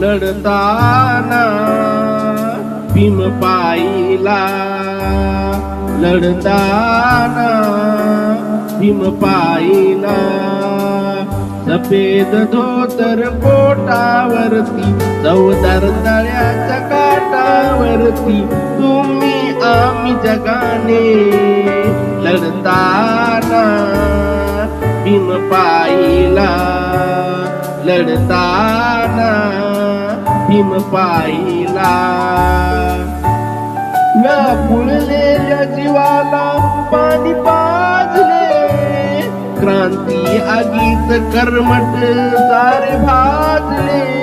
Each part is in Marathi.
लढताना भीम पाईला लढताना भीम पाईला सफेद धोतर पोटावरती चौदार तळ्याच्या काटावरती तुम्ही आम्ही जगाने लढताना भीम पाईला लढताना भीम पाहिला. व्याकुळलेल्या जीवाला पाणी पाजले. क्रांती आगीत कर्मट सारे भाजले.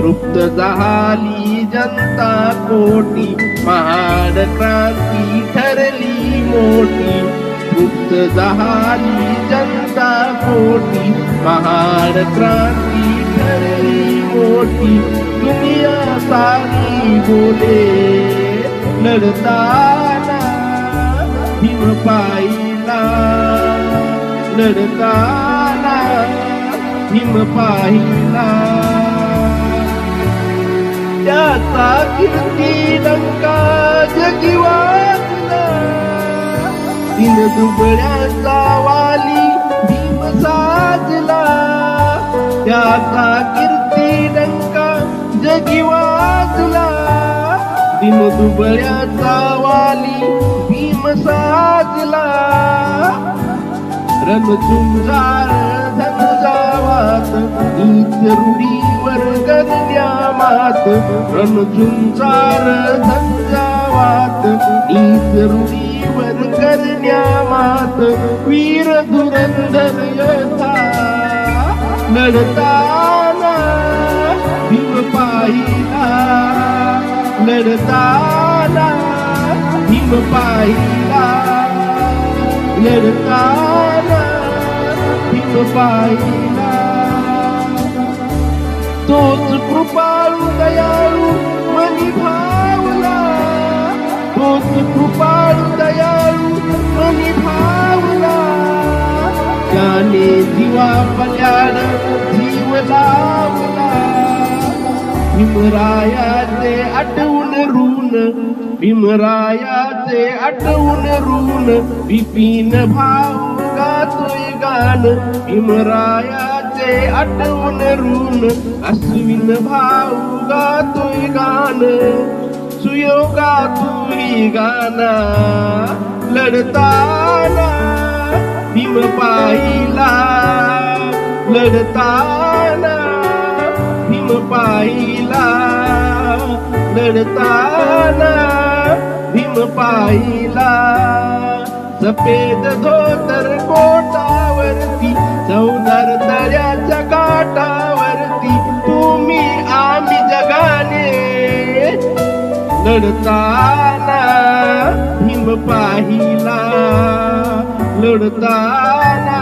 तृप्त झाली जनता कोटी महाड क्रांती ठरली मोठी. तृप्त झाली जनता कोटी महाड क्रांती ठरली मोठी. फुले लढताना भीम पाहिला? लढताना भीम पाहिला? त्याचा कीर्ती लंका जगी वाचला तीन दुबळ्याचा वाली भीम साजला. त्याचा कीर्ती लंका जगी वाचला तीन दुबळ्याचा वाली भीम साजला. रणझुंजार झंझावात नीच रुढीवर गरण्यामात रणझुंजार झंझावात नीच रुढीवर मात. वीर धुरंधर यथा लढताना भीम पाहिला लढताना भीम पाहिला लढताना भीम पाहिला तोच कृपाळू दयाळू मनी भावला तोच कृपाळू दयाळू मनी भावला त्याने जीवा पल्याड जीव लावला भीमरायाचे आठवून रून भीमरायाचे आठवून रून विपिन भाऊ गातोय गान भीमरायाचे आठवून रून अश्विन भाऊ गातोय गान. सुयोगा तुही गाना लढताना भीम पाहिला लढताना चढताना भीम पाहिला. सफेद धोतर कोटावरती चौदार दऱ्याच्या काटावरती तुम्ही आम्ही जगाने लढताना भीम पाहिला. लढताना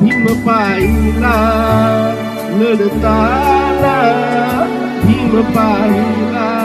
भीम पाहिला. लढताना भीम पाहिला.